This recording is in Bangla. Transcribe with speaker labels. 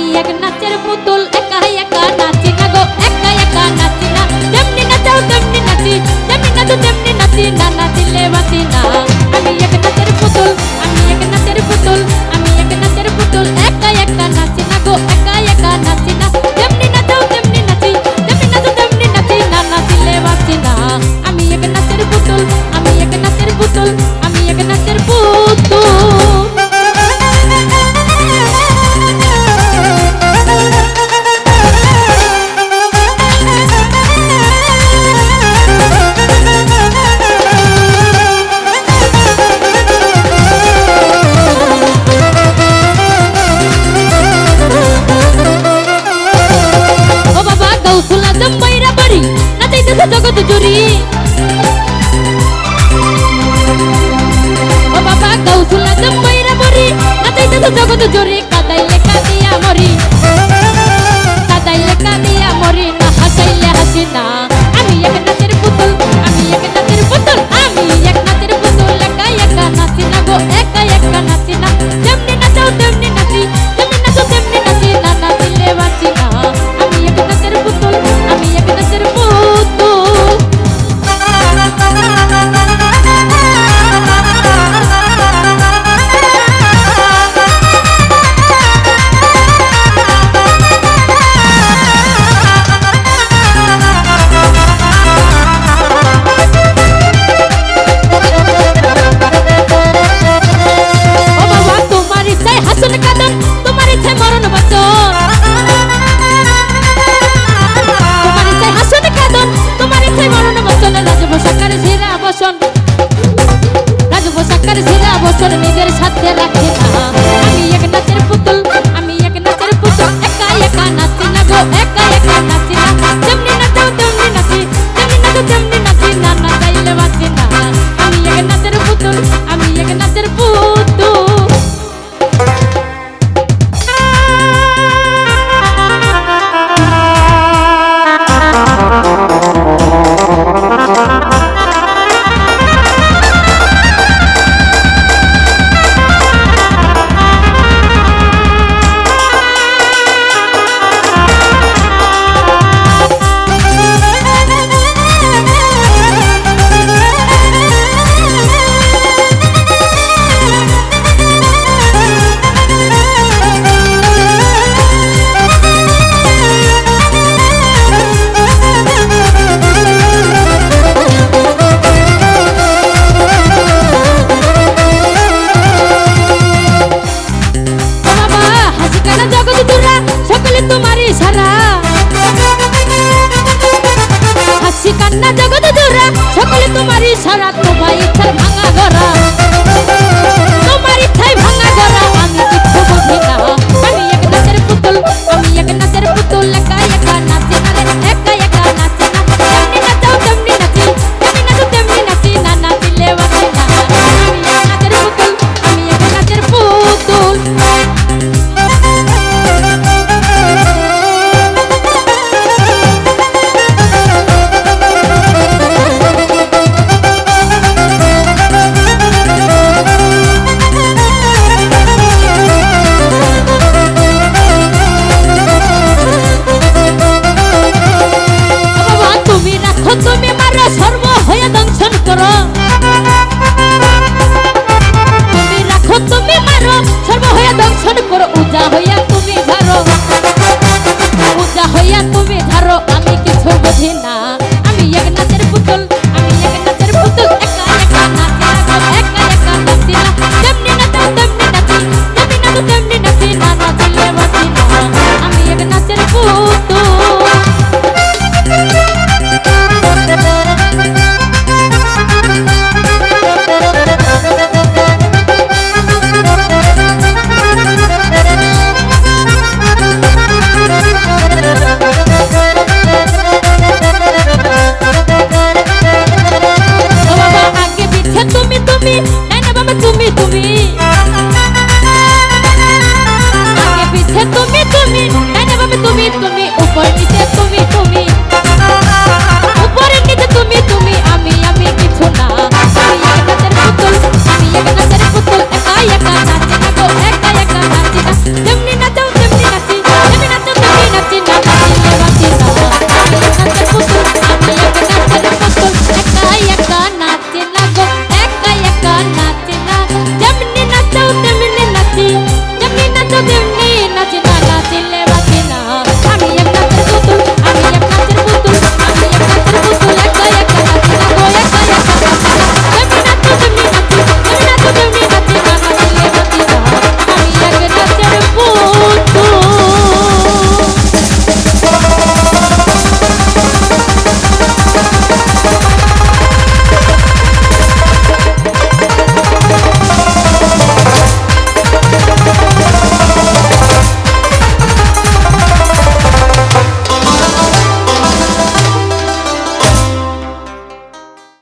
Speaker 1: আমি এক লাঞ্ছন করো। তুমি রাখো, তুমি মারো, সর্ব হইয়া দংশন করো, উজা হইয়া তুমি ধারো। উজা হইয়া তুমি ধারো, আমি কিছু বুঝি না। আমি এক নাচের পুতুল, আমি এক নাচের পুতুল, একা একা নাচি একা একা নাচি না। তেমনি না তেমনি নাচি তেমনি না তেমনি না।